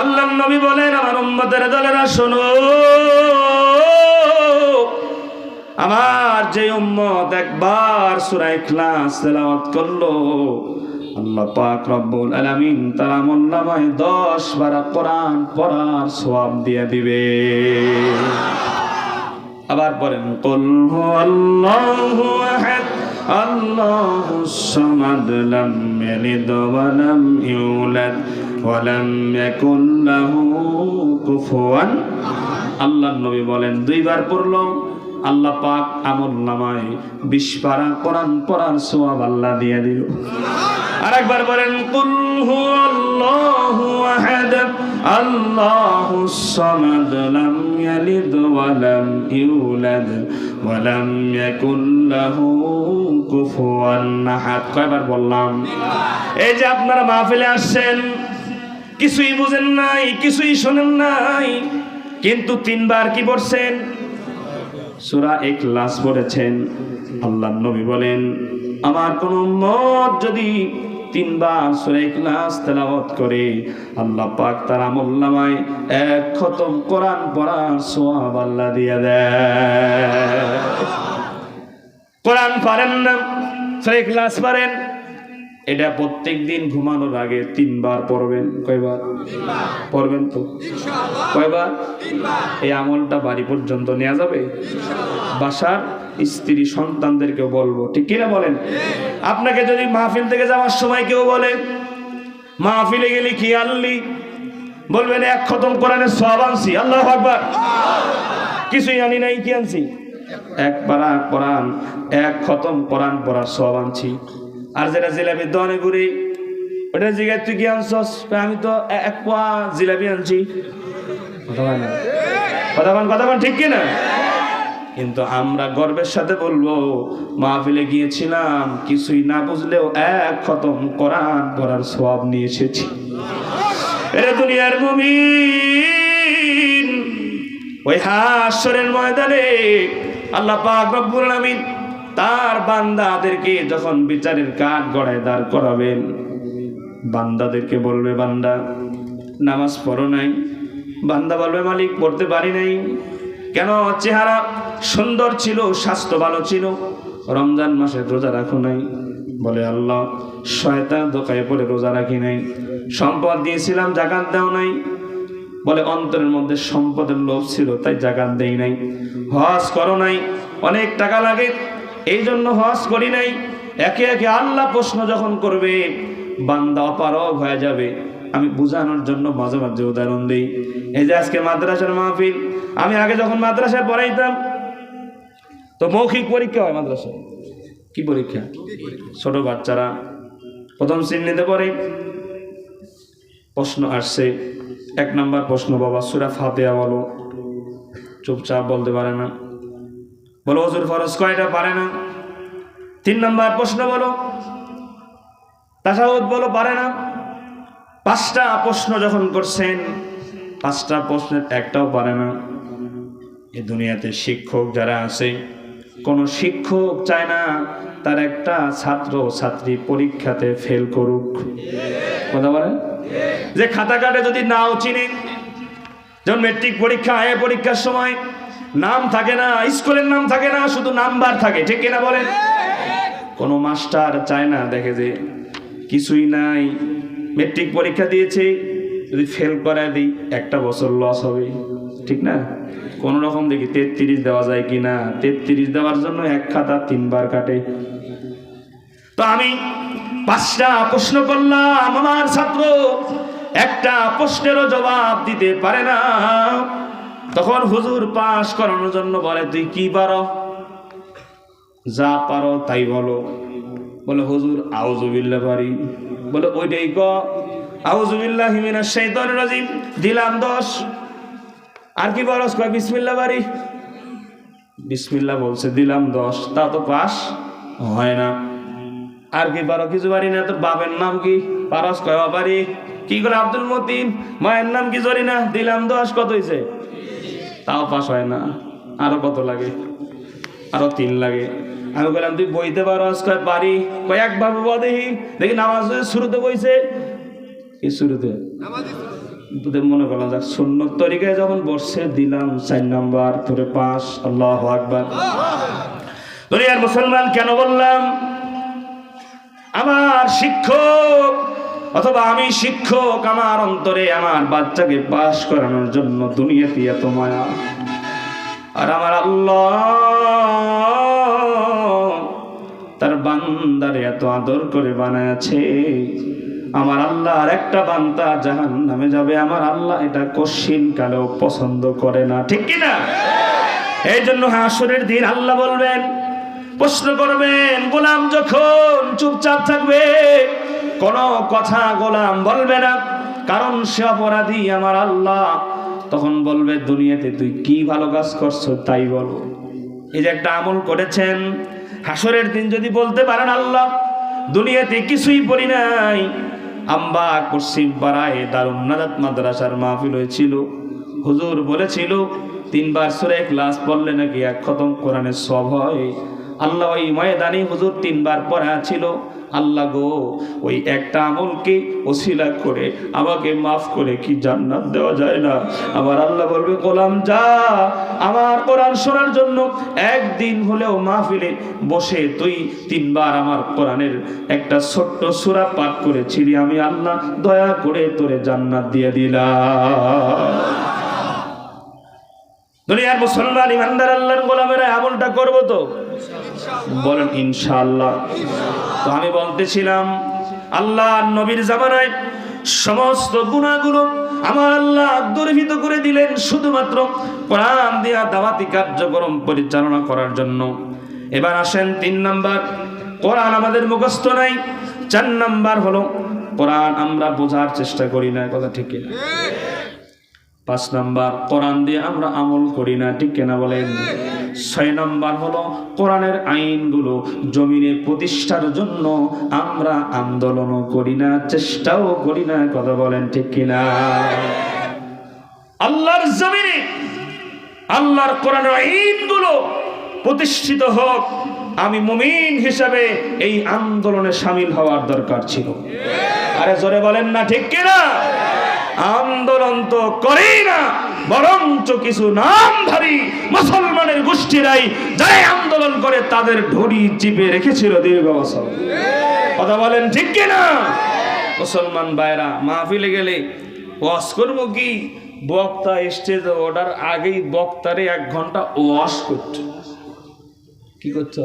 আল্লাহ নবী বলেন, আমার উম্মতের দলেরা, শোনো। আমার যে উম্মত একবার সূরা ইখলাস তেলাওয়াত করল, আল্লাহ পাক রব্বুল আলামিন তার আমলনামায় 10 বার কোরআন পড়ার সওয়াব দিয়ে দিবে। আবার পড়েন কুল হুয়াল্লাহু আহাদ আল্লাহুস সামাদ লাম ইয়ালিদ ওয়া লাম ইউলাদ। ওয়া লাম ইয়াকুল লাহু কুফুয়ান আল্লাহর নবী বলেন, দুইবার পড়ল। আল্লাহ পাক আমল নামায় বিশ পারা কোরআন পড়ার সওয়াব আল্লাহ দিয়ে দিল। আরেকবার বলেন, কুল হুয়াল্লাহু আহাদ আল্লাহুস সামাদ লাম ইয়ালিদ ওয়া লাম ইউলাদ ওয়া লাম ইয়াকুল লাহু কুফুয়ান আহাদ। কয়বার বললাম? এই যে আপনারা মাহফিলে আসছেন কিছুই বুঝেন নাই, কিছুই শোনেন নাই, কিন্তু তিনবার কি পড়ছেন? সুরা ইখলাস পড়েছেন। আল্লাহ নবী বলেন, আমার কোন মত যদি তিনবার সুরা ইখলাস তেলাওয়াত করে, আল্লাহ পাক তার আমল নামায় এক খতম কোরআন পড়ার সওয়াব আল্লাহ দিয়ে দেয়। কোরআন পারেন না, সুরা ইখলাস পারেন। এটা প্রত্যেক দিন ঘুমানোর আগে তিনবার পড়বেন। কয়বার? পড়বেন তো? কয়বার? এই আমলটা বাড়ি পর্যন্ত নেওয়া যাবে? বাসার স্ত্রী সন্তানদেরকে বলব। ঠিক কিনা বলেন? আপনাকে যদি মাহফিল থেকে যাওয়ার সময় কেউ বলে মাহফিলে গেলি কি আনলি? বলবেন এক খতম কোরআনের সব আনছি। আল্লাহ আকবার। কিছুই আনি নাই কি আনছি? এক পারা কোরআন এক খতম কোরআন পড়ার সব আনছি। আর যেটা জিলাপি দোকানে ঘুরি ওটা জিগায় তুই কি আনছস? আমি তো এক পোয়া জিলাপি আনছি। কথা কথা বল ঠিক কিনা কিন্তু আমরা গর্বের সাথে বলব মাহফিলে গিয়েছিলাম কিছুই না বুঝলেও এক খতম কোরআন পড়ার সব নিয়ে এসেছি। এটা দুনিয়ার মুমিন ওই হাসরের ময়দানে আল্লাহ পাক রব্বুল আলামিন তার বান্দাদেরকে যখন বিচারের কাঠ গড়ায় দাঁড় করাবেন, বান্দাদেরকে বলবে, বান্দা, নামাজ পড়ো নাই। বান্দা বলবে, মালিক, পড়তে পারি নাই। কেন? চেহারা সুন্দর ছিল, স্বাস্থ্য ভালো ছিল। রমজান মাসে রোজা রাখো নাই। বলে, আল্লাহ, শয়তান দোকায় পড়ে রোজা রাখি নাই। সম্পদ দিয়েছিলাম, জাকাত দাও নাই। বলে, অন্তরের মধ্যে সম্পদের লোভ ছিল, তাই জাকাত দেই নাই। হজ করো নাই। অনেক টাকা লাগে এই জন্য হজ করি নাই। একে একে আল্লাহ প্রশ্ন যখন করবে, বান্দা অপারগ হয়ে যাবে। আমি বুঝানোর জন্য মাঝে মাঝে উদাহরণ দিই। এই যে আজকে মাদ্রাসার মাহফিল, আমি আগে যখন মাদ্রাসায় পড়াইতাম, তো মৌখিক পরীক্ষা হয় মাদ্রাসায়। কি পরীক্ষা? ছোট বাচ্চারা প্রথম শ্রেণীতে পড়ে। প্রশ্ন আসছে, এক নম্বর প্রশ্ন, বাবা, সুরা ফাতেহা বলো। চুপচাপ বলতে পারে না। বলো, হজুর, ফরজ কয়টা? পারে না। তিন নম্বর প্রশ্ন বলো তাসাউদ বলো, পারে না। পাঁচটা প্রশ্ন যখন করছেন, পাঁচটা প্রশ্নের একটাও পারে না। এই দুনিয়াতে শিক্ষক যারা আছে, কোনো শিক্ষক চায় না, তার একটা ছাত্র ছাত্রী পরীক্ষাতে ফেল করুক। কথা বলেন? যে খাতা কাটে যদি নাও চিনে। যেমন মেট্রিক পরীক্ষা আয় পরীক্ষার সময় নাম থাকে না, স্কুলের নাম থাকে না, শুধু নাম্বার থাকে, ঠিক কিনা বলেন? কোনো মাস্টার চায় না, দেখে যে কিছুই নাই। মেট্রিক পরীক্ষা দিয়েছে, যদি ফেল করায় দিই, একটা বছর লস হবে, ঠিক না? কোনো রকম দেখি তেত্রিশ দেওয়া যায় কি না? তেত্রিশ দেওয়ার জন্য এক খাতা তিনবার কাটে। তো আমি পাঁচটা প্রশ্ন করলাম, আমার ছাত্র একটা প্রশ্নেরও জবাব দিতে পারে না। তখন হুজুর পাশ করানোর জন্য বলে, তুই কি পারো? যা পারো তাই বলো। বলে, হুজুর আউজুবিল্লা পারি। বলে, ওইটাই ক। আউজুবিল্লাহ হিমিনা শৈতন রাজিম। দিলাম দশ। আর কি বরস কয় বিসমিল্লা বাড়ি বিসমিল্লা বলছে, দিলাম দশ। তা তো পাস হয় না। আর কি পারো? কিছু পারি না। তোর বাপের নাম কি? পারস। কয় বাড়ি কি করে আব্দুল মতিন? মায়ের নাম কি জানি না। দিলাম দশ। কত হয়েছে তাও পাস হয় না। আরও কত লাগে? আরও তিন লাগে। আমি বললাম তুই বইতে পারস কয় পারি কয়েকভাবে দেখি দেখি নামাজ শুরুতে বইছে কি শুরুতে? মনে করলাম, যাক, সুন্নত তরিকায় যখন বসছে, দিলাম চার নাম্বার, তোরে পাস। আল্লাহ আকবার। দুনিয়ার মুসলমান কেন বললাম? আমার শিক্ষক অথবা আমি শিক্ষক, আমার অন্তরে আমার বাচ্চাকে পাশ করানোর জন্য দুনিয়াতে এত মায়া। আর আমার আল্লাহ তার বান্দারে এত আদর করে বানায়াছে। আমার আল্লাহ আর একটা বান্দা জাহান নামে যাবে, আমার আল্লাহ এটা কশিন কালেও পছন্দ করে না, ঠিক কি না? এই জন্য হাসরের দিন আল্লাহ বলবেন, প্রশ্ন করবেন, গোলাম যখন চুপচাপ থাকবে কোনো কথা গোলাম বলবে না, কারণ সে অপরাধী আমার আল্লাহ। তখন বলবে, দুনিয়াতে তুই কি ভালো কাজ করছ তাই বলো। এই যে একটা আমল করেছেন, হাসরের দিন যদি বলতে পারেন আল্লাহ, দুনিয়াতে কিছুই পড়ি নাই। আম্বা পশ্চিম পাড়ায় দারুণ নাজাত মাদ্রাসার মাহফিল হয়েছিল। হুজুর বলেছিল, তিনবার সুরে ক্লাস পড়লে নাকি এক খতম কোরআনের সব হয়। আল্লাহ ওই ময়দানি হুজুর তিনবার পড়া ছিল। আল্লাহ গো, ওই একটা আমলকে ওসিলা করে আমাকে মাফ করে কি জান্নাত দেওয়া যায় না? আমার আল্লাহ বলবে, গোলাম, যা। আমার কোরআন শোনার জন্য একদিন হলেও মাহফিলে বসে তুই তিনবার আমার কোরআনের একটা ছোট্ট সূরা পাঠ করেছিলি। আমি আল্লাহ দয়া করে তোরে জান্নাত দিয়ে দিলাম। দুনিয়ার মুসলমান ইমানদার আল্লাহর গোলামেরা আমলটা করব তো? বলেন ইনশাআল্লাহ। তো আমি বলতেছিলাম আল্লাহ নবীর জামানায় সমস্ত গুণাগুলো আমার আল্লাহ দুর্ভিত করে দিলেন শুধুমাত্র কোরআন দিয়া দাওয়াতি কার্যক্রম পরিচালনা করার জন্য। এবার আসেন তিন নাম্বার কোরআন আমাদের মুখস্থ নাই। চার নাম্বার হলো কোরআন আমরা বোঝার চেষ্টা করি না কথা ঠিক কিনা? পাঁচ নাম্বার কোরআন দিয়ে আমরা আমল করি না ঠিক কেনা বলেন? ছয় নম্বর হলো, কোরআনের আইনগুলো জমিনে প্রতিষ্ঠার জন্য আমরা আন্দোলনও করি না, চেষ্টাও করি না, কথা বলেন ঠিক কিনা? আল্লাহর জমিনে, আল্লাহর কোরআনের আইনগুলো প্রতিষ্ঠিত হোক, আমি মুমিন হিসাবে এই আন্দোলনে সামিল হওয়ার দরকার ছিল। আরে জোরে বলেন না ঠিক কিনা? আন্দোলন তো করেই না। বরঞ্চ কিছু নামধারী মুসলমানের গোষ্ঠীরাই যাই আন্দোলন করে তাদের ঢড়ি চিপে রেখেছিল দীর্ঘ বছর। কথা বলেন ঠিক কিনা? মুসলমান ভাইরা, মাহফিলে গেলে ওয়াশ করব কি? বক্তা স্টেজে ওঠার আগেই বক্তারে এক ঘণ্টা ওয়াশ করছে কি করছ?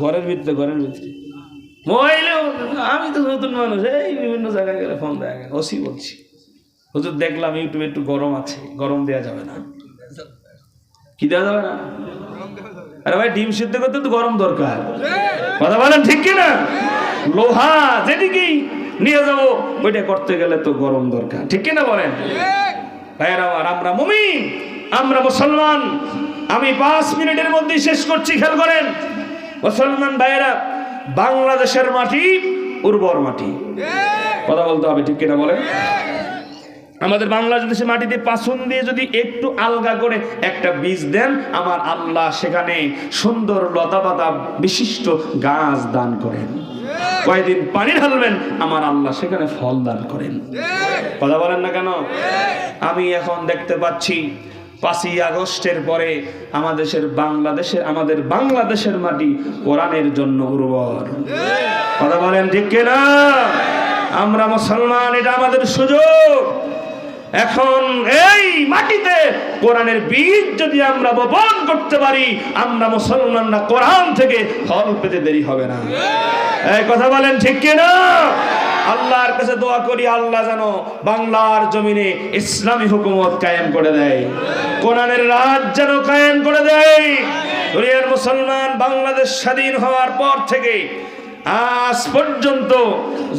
ঘরের ভিতরে ঘরের ভিতরে। মোবাইলেও আমি তো নতুন মানুষ, এই বিভিন্ন জায়গায় গেলে ফোন দেয়া গেল। ওসি বলছি হুজুর, দেখলাম ইউটিউবে একটু গরম আছে, গরম দেওয়া যাবে না। কি দেওয়া যাবে না? আরে ভাই, ডিম সিদ্ধ করতে তো গরম দরকার। কথা বলেন ঠিক কি না? লোহা যেদিকেই নিয়ে যাব, ওইটা করতে গেলে তো গরম দরকার। ঠিক কিনা বলেন? ভাইয়েরা আমার মুমিন, আমরা মুসলমান। আমি পাঁচ মিনিটের মধ্যেই শেষ করছি, খেয়াল করেন। মুসলমান ভাইয়েরা, বাংলাদেশের মাটি উর্বর মাটি। কথা বলতে হবে, ঠিক কিনা বলেন? আমাদের বাংলাদেশের মাটিতে পাসুন দিয়ে যদি একটু আলগা করে একটা বীজ দেন, আমার আল্লাহ সেখানে সুন্দর লতাপাতা বিশিষ্ট গাছ দান করেন। কয়েকদিন পানি ঢালবেন, আমার আল্লাহ সেখানে ফল দান করেন। কথা বলেন না কেন? আমি এখন দেখতে পাচ্ছি পাঁচই আগস্টের পরে আমাদের বাংলাদেশের আমাদের বাংলাদেশের মাটি কোরআনের জন্য উর্বর। কথা বলেন ঠিক কিনা? আমরা মুসলমান, এটা আমাদের সুযোগ। এখন এই মাটিতে কোরআনের বীজ যদি আমরা বপন করতে পারি আমরা মুসলমানরা কোরআন থেকে ফল পেতে দেরি হবে না। এই কথা বলেন ঠিক কিনা? আল্লাহর কাছে দোয়া করি আল্লাহ যেন বাংলার জমিনে ইসলামী হুকুমত কায়েম করে দেয়। কোরআনের রাজ যেন কায়েম করে দেয়। দুনিয়ার মুসলমান বাংলাদেশ স্বাধীন হওয়ার পর থেকে আজ পর্যন্ত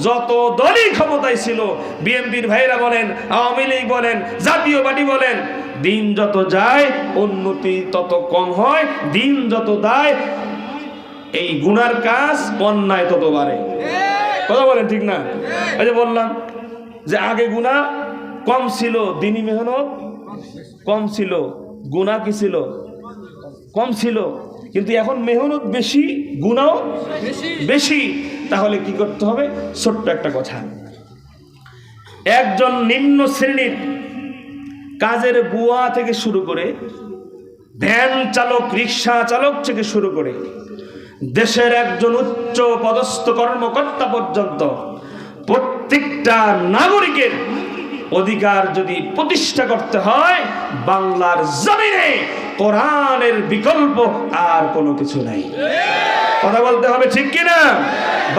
যত দলই ক্ষমতায় ছিল, বিএনপির ভাইরা বলেন, আওয়ামী লীগ বলেন, জাতীয় পার্টি বলেন, দিন যত যায়, উন্নতি তত কম হয়, দিন যত দায়, এই গুনার কাজ অন্যায় তত বাড়ে। কথা বলেন ঠিক না? এই যে বললাম যে আগে গুণা কম ছিল দিনী মেহনত কম ছিল, গুণা কি ছিল? কম ছিল। কিন্তু এখন মেহনত বেশি গুণাও বেশি। তাহলে কি করতে হবে? ছোট্ট একটা কথা। একজন নিম্ন শ্রেণির কাজের বুয়া থেকে শুরু করে ভ্যান চালক রিক্সা চালক থেকে শুরু করে দেশের একজন উচ্চ পদস্থ কর্মকর্তা পর্যন্ত প্রত্যেকটা নাগরিকের অধিকার যদি প্রতিষ্ঠা করতে হয়, বাংলার জমিনে কোরআনের বিকল্প আর কোনো কিছু নাই। কথা বলতে হবে ঠিক কিনা?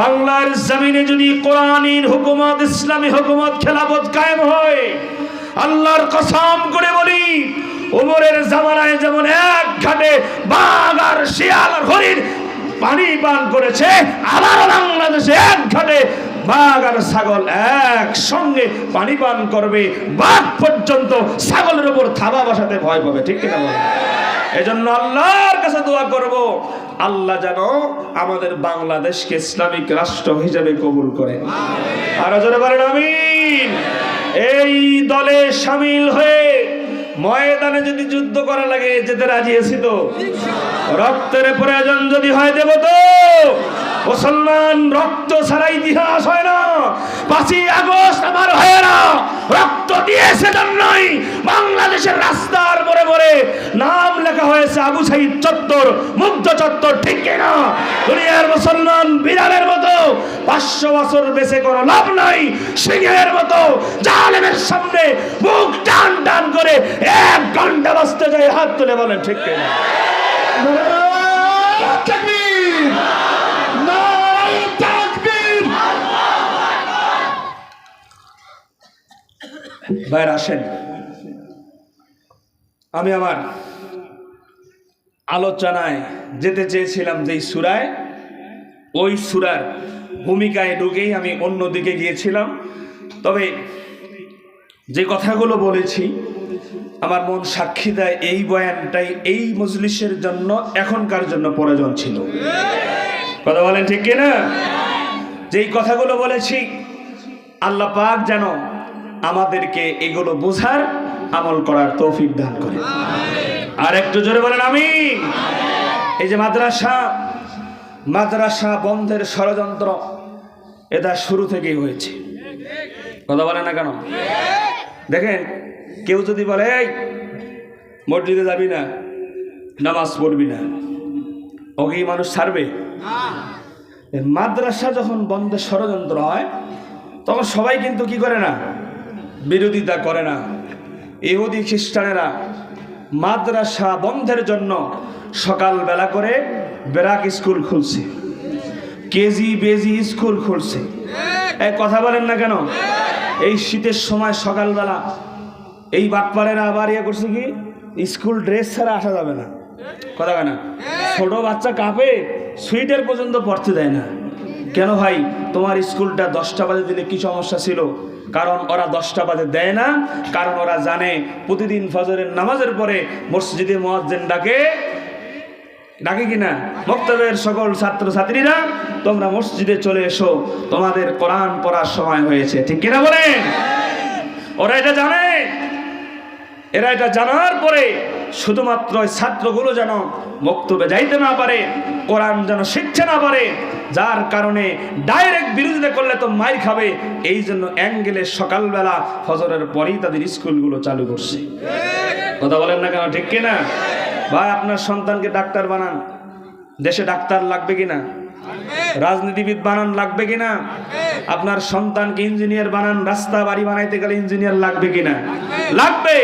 বাংলার জমিনে যদি কোরআনের হুকুমত, ইসলামী হুকুমত খেলাফত কায়েম হয়, আল্লাহর কসম করে বলি, উমরের জামানায় যেমন এক ঘাটে বাঘ আর শিয়াল হরিণ পানি পান করেছে, আবার বাংলাদেশে এক ঘাটে বাঘ আর ছাগল এক সঙ্গে পানি পান করবে। বাঘ পর্যন্ত ছাগলের উপর থাবা বসাতে ভয় পাবে, ঠিক কিনা বলে? এজন্য আল্লাহর কাছে দোয়া করব, আল্লাহ যেন আমাদের বাংলাদেশকে ইসলামিক রাষ্ট্র হিসেবে কবুল করে। আর জোরে বলেন, আমিন। এই দলে সামিল হয়ে ময়দানে যদি যুদ্ধ করা লাগে, যেতে রাজি আছি তো? রক্তের প্রয়োজন যদি হয় দেব তো? মুসলমান রক্ত ছাড়া ইতিহাস হয় না। পাঁচই আগস্ট আমার হয় না। রক্ত দিয়েছে জন্যই বাংলাদেশের রাস্তার মোড়ে মোড়ে নাম লেখা হয়েছে আবু সাইদ চত্বর, মুগ্ধ চত্বর, ঠিক কিনা দুনিয়ার মুসলমান বিড়ালের মতো পাঁচশো বছর বেঁচে কোনো লাভ নাই। সিংহের মতো জালেমের সামনে মুখ টান টান করে এক ঘণ্টা বাঁচতে যায়, হাত তুলে বলেন, ঠিক কিনা বাইরে আসেন। আমি আমার আলোচনায় যেতে চেয়েছিলাম যেই সুরায়, ওই সুরার ভূমিকায় ঢুকেই আমি অন্যদিকে গিয়েছিলাম। তবে যে কথাগুলো বলেছি, আমার মন সাক্ষী দেয় এই বয়ানটাই এই মজলিসের জন্য, এখনকার জন্য প্রয়োজন ছিল। কথা বলেন ঠিক কিনা? যেই কথাগুলো বলেছি, আল্লাহ পাক যেন আমাদেরকে এগুলো বোঝার আমল করার তৌফিক দান করে। আর একটু জোরে বলেন আমি এই যে মাদ্রাসা মাদ্রাসা বন্ধের ষড়যন্ত্র এটা শুরু থেকেই হয়েছে। কথা বলে না কেন? দেখেন, কেউ যদি বলে, এই, মসজিদে যাবি না, নামাজ পড়বি না ওকে মানুষ ছাড়বে? মাদ্রাসা যখন বন্ধের ষড়যন্ত্র হয়, তখন সবাই কিন্তু কি করে না? বিরোধিতা করে না। ইহুদি খ্রিস্টানেরা মাদ্রাসা বন্ধের জন্য সকালবেলা করে বেরাক স্কুল খুলছে, কেজি বেজি স্কুল খুলছে। এই কথা বলেন না কেন? এই শীতের সময় সকালবেলা এই বাটপাড়েরা আবার ইয়ে করছে কি? স্কুল ড্রেস ছাড়া আসা যাবে না। কথা হয় না? ছোট বাচ্চা কাপে সুইটার পর্যন্ত পড়তে দেয় না। কেন ভাই? তোমার স্কুলটা দশটা বাজে দিলে কি সমস্যা ছিল? কারণ ওরা দশটা বাজে দেয় না, কারণ ওরা জানে প্রতিদিন ফজরের নামাজের পরে মসজিদে মহাজ্জেন ডাকে। ডাকে কিনা বক্তব্যের সকল ছাত্র ছাত্রীরা তোমরা মসজিদে চলে এসো, তোমাদের কোরআন পড়ার সময় হয়েছে। ঠিক কিনা বলেন? ওরা এটা জানে। এরা এটা জানার পরে শুধুমাত্র ছাত্রগুলো যেন বক্তব্যে যাইতে না পারে, কোরআন যেন শিখতে না পারে, যার কারণে ডাইরেক্ট বিরোধিতা করলে তো মাইর খাবে, এই জন্য অ্যাঙ্গেলে সকালবেলা ফজরের পরেই তাদের স্কুলগুলো চালু করছে। কথা বলেন না কেন, ঠিক কিনা? বা আপনার সন্তানকে ডাক্তার বানান। দেশে ডাক্তার লাগবে কিনা? রাজনীতিবিদ বানান লাগবে কিনা? আপনার সন্তানকে ইঞ্জিনিয়ার বানান রাস্তা বাড়ি বানাইতে গেলে ইঞ্জিনিয়ার লাগবে কিনা? লাগবে।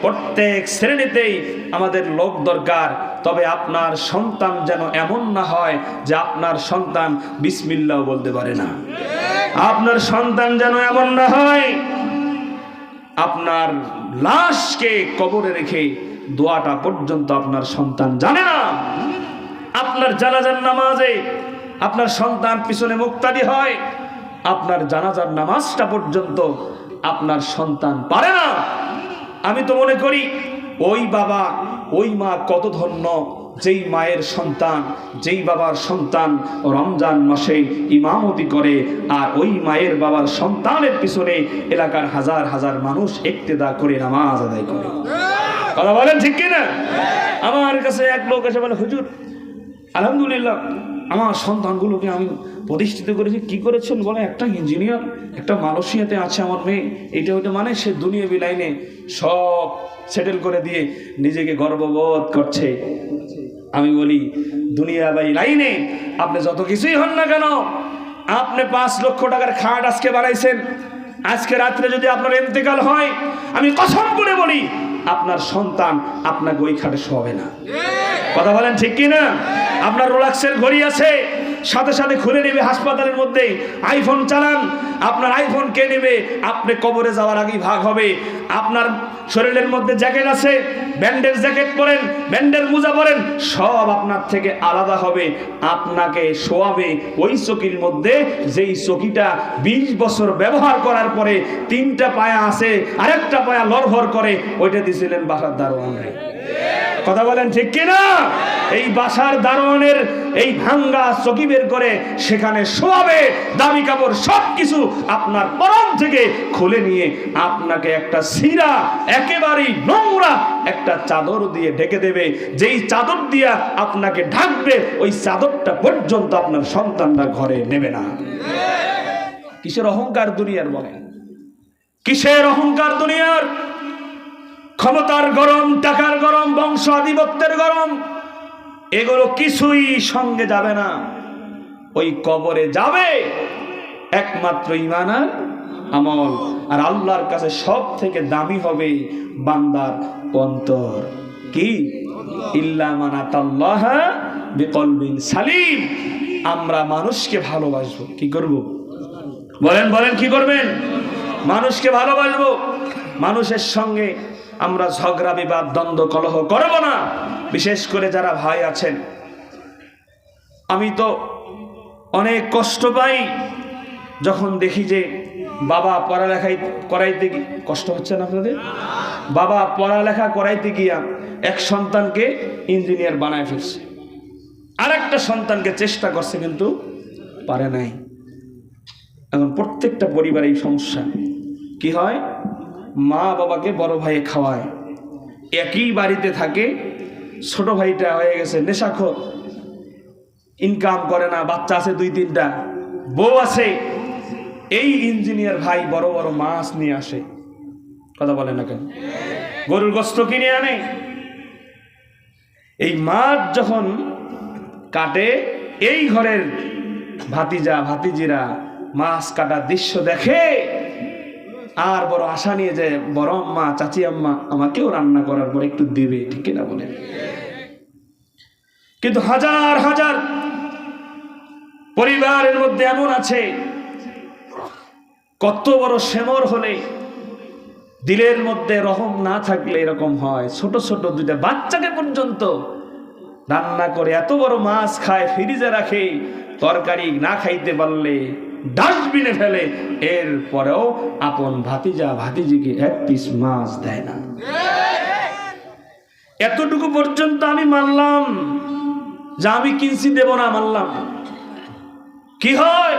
প্রত্যেক শ্রেণীতেই আমাদের লোক দরকার। তবে আপনার সন্তান যেন এমন না হয় যে আপনার সন্তান বিসমিল্লাও বলতে পারে না। আপনার সন্তান যেন এমন না হয় আপনার লাশকে কবরে রেখে দোয়াটা পর্যন্ত আপনার সন্তান জানে না। আপনার জানাজার নামাজে আপনার সন্তান পিছনে মুক্তাদি হয়, আপনার জানাজার নামাজটা পর্যন্ত আপনার সন্তান পারে না। আমি তো মনে করি, ওই বাবা, ওই মা কত ধন্য, যেই মায়ের সন্তান, যেই বাবার সন্তান রমজান মাসে ইমামতি করে, আর ওই মায়ের বাবার সন্তানের পিছনে এলাকার হাজার হাজার মানুষ একতেদা করে, নামাজ আদায় করে। কথা বলেন ঠিক কিনা? আমার কাছে এক লোক এসে বলে, হুজুর আলহামদুলিল্লাহ, আমার সন্তানগুলোকে আমি প্রতিষ্ঠিত করেছি। কি করেছেন বলে? একটা ইঞ্জিনিয়ার একটা মালয়েশিয়াতে আছে আমার মেয়ে। এটা ওইটা মানে সে দুনিয়া লাইনে সব সেটেল করে দিয়ে নিজেকে গর্ববোধ করছে। আমি বলি দুনিয়া বাই লাইনে আপনি যত কিছুই হন না কেন, আপনি পাঁচ লক্ষ টাকার খাট আজকে বানাইছেন। আজকে রাত্রে যদি আপনার ইন্তেকাল হয়, আমি কসম করে বলি, আপনার সন্তান আপনাকে ওই খাটে শোয়াবে না। কথা বলেন ঠিক কি না আপনার রোলাক্সের ঘড়ি আছে, সাথে সাথে খুলে নেবে হাসপাতালের মধ্যে আইফোন চালান, আপনার আইফোন কে নেবে, আপনি কবরে যাওয়ার আগেই ভাগ হবে। আপনার শরীরের মধ্যে জ্যাকেট আছে ব্যান্ডের জ্যাকেট পরেন ব্যান্ডের মোজা পরেন, সব আপনার থেকে আলাদা হবে। আপনাকে শোয়াবে ওই চকির মধ্যে, যেই চকিটা বিশ বছর ব্যবহার করার পরে তিনটা পায়া আছে, আরেকটা পায়া লড়ভর করে, ওইটা দিয়েছিলেন বাসার দারোয়ানরে কথা বলেন ঠিক কিনা? এই বাসার দারোয়ানের, এই ভাঙ্গা চকি বের করে সেখানে শোয়াবে, দামি কাপড় সব কিছু আপনার পরম থেকে খুলে নিয়ে আপনাকে একটা সিরা একেবারেই নোংরা একটা চাদর দিয়ে ঢেকে দেবে। যেই চাদর দিয়া আপনাকে ঢাকবে, ওই চাদরটা পর্যন্ত আপনার সন্তানরা ঘরে নেবে না। কিসের অহংকার দুনিয়ার বলেন? কিসের অহংকার দুনিয়ার? ক্ষমতার গরম, টাকার গরম, বংশ আধিপত্যের গরম, এগুলো কিছুই সঙ্গে যাবে না। ওই কবরে যাবে একমাত্র ইমানার আমল। আর আল্লাহর কাছে সব থেকে দামি হবে বান্দার অন্তর। কি? বিকলবিন সালিম। আমরা মানুষকে ভালোবাসবো। কি করব? বলেন বলেন, কি করবেন? মানুষকে ভালোবাসবো। মানুষের সঙ্গে আমরা ঝগড়া, বিবাদ, দ্বন্দ্ব, কলহ করব না। বিশেষ করে যারা ভাই আছেন। আমি তো অনেক কষ্ট পাই যখন দেখি যে বাবা পড়ালেখাই করাইতে কষ্ট হচ্ছে না আপনাদের? বাবা পড়ালেখা করাইতে গিয়া এক সন্তানকে ইঞ্জিনিয়ার বানায় ফেলছে। আরেকটা সন্তানকে চেষ্টা করছে কিন্তু পারে নাই। এখন প্রত্যেকটা পরিবারে এই সমস্যা। কি হয়? মা বাবাকে বড় ভাইয়ে খাওয়ায়। একই বাড়িতে থাকে, ছোট ভাইটা হয়ে গেছে নেশাখোর। ইনকাম করে না, বাচ্চা আছে দুই তিনটা, বউ আছে। এই ইঞ্জিনিয়ার ভাই বড় বড় মাছ নিয়ে আসে। কথা বলে না কেন? গরুর গোস্ত কিনে আনে? এই মাছ যখন কাটে, এই ঘরের ভাতিজা, ভাতিজিরা মাছ কাটার দৃশ্য দেখে আর বড় আশা নিয়ে যে বড় আম্মা, চাচি আম্মা আমাকেও রান্না করার পর একটু দেবে, ঠিক না বলে কিন্তু হাজার হাজার পরিবারের মধ্যে এমন আছে, কত বড় সেমর হলে দিলের মধ্যে রহম না থাকলে এরকম হয়। ছোট ছোট দুইটা বাচ্চাকে পর্যন্ত রান্না করে, এত বড় মাছ খায়, ফ্রিজে রাখে, তরকারি না খাইতে পারলে ডাস্টবিনে ফেলে। এর পরেও আপন ভাতিজা ভাতিজিকে এক পিস মাছ দেয় না। এতটুকু পর্যন্ত আমি মানলাম যা আমি কিনছি দেব না, মানলাম। কি হয়?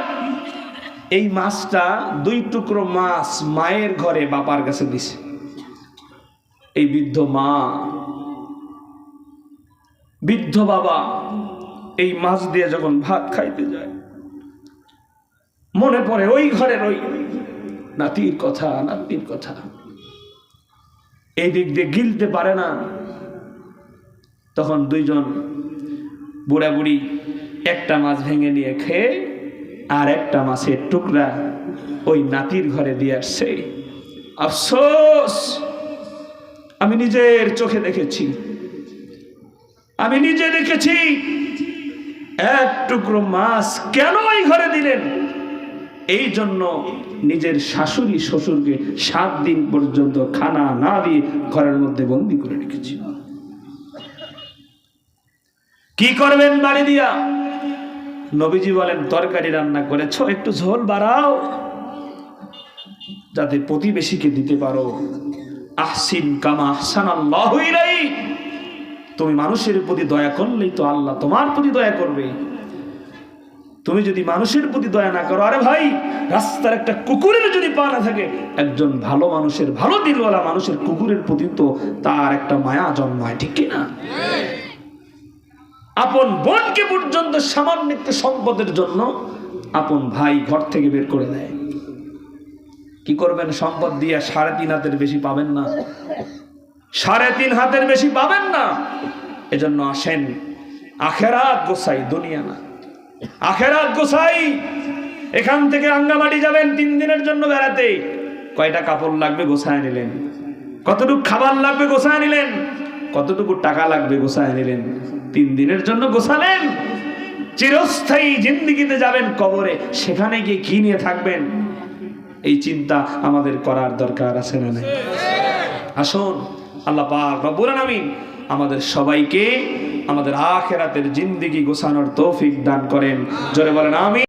এই মাছটা দুই টুকরো মাছ মায়ের ঘরে বাবার কাছে দিছে। এই বৃদ্ধ মা, বৃদ্ধ বাবা, এই মাছ দিয়ে যখন ভাত খাইতে যায় মনে পড়ে ওই ঘরের ওই নাতির কথা নাতির কথা। এই দিক দিয়ে গিলতে পারে না। তখন দুইজন বুড়া বুড়ি একটা মাছ ভেঙে নিয়ে খেয়ে আর একটা মাছের টুকরা ওই নাতির ঘরে দিয়ে আসছে। আফসোস! আমি নিজের চোখে দেখেছি। আমি নিজে দেখেছি। এক টুকরো মাছ কেন এই ঘরে দিলেন? এই জন্য নিজের শাশুড়ি, শ্বশুরকে সাত দিন পর্যন্ত খানা না দিয়ে ঘরের মধ্যে বন্দি করে রেখেছি। কি করবেন বাড়ি দিয়া? নবীজি বলেন, তরকারি রান্না করেছ? একটু ঝোল বাড়াও। যাতে প্রতিবেশীকে দিতে পারো। আহসিন কামা আহসান তুমি মানুষের প্রতি দয়া করলেই তো আল্লাহ তোমার প্রতি দয়া করবে। তুমি যদি মানুষের প্রতি দয়া না করো, আরে ভাই, রাস্তার একটা কুকুরের যদি পা না থাকে, একজন ভালো মানুষের, ভালো দিলওয়ালা মানুষের কুকুরের প্রতি তো তার একটা মায়া জন্মায়, ঠিক কি না আপন বোনকে পর্যন্ত সামান্য সম্পদের জন্য আপন ভাই ঘর থেকে বের করে দেয়। কি করবেন, সম্পদ দিয়ে সাড়ে তিন হাতের বেশি পাবেন না। সাড়ে তিন হাতের বেশি পাবেন না। এজন্য আসেন, আখেরাত গোসাই দুনিয়া না। আখেরাত গোসাই এখান থেকে রাঙ্গামাটি যাবেন তিন দিনের জন্য বেড়াতে। কয়টা কাপড় লাগবে গোসায় নিলেন? কতটুকু খাবার লাগবে গোসায় নিলেন? কতটুকু টাকা লাগবে গোসায় নিলেন? তিন দিনের জন্য গোসালেন চিরস্থায়ী জিন্দিগিতে যাবেন কবরে, সেখানে গিয়ে কি নিয়ে থাকবেন। এই চিন্তা আমাদের করার দরকার আছে না আসুন, আল্লাহ পাক রব্বুল আলামিন আমাদের সবাইকে আমাদের আখেরাতের জিন্দিগি গোছানোর তৌফিক দান করেন। জোরে বলেন আমি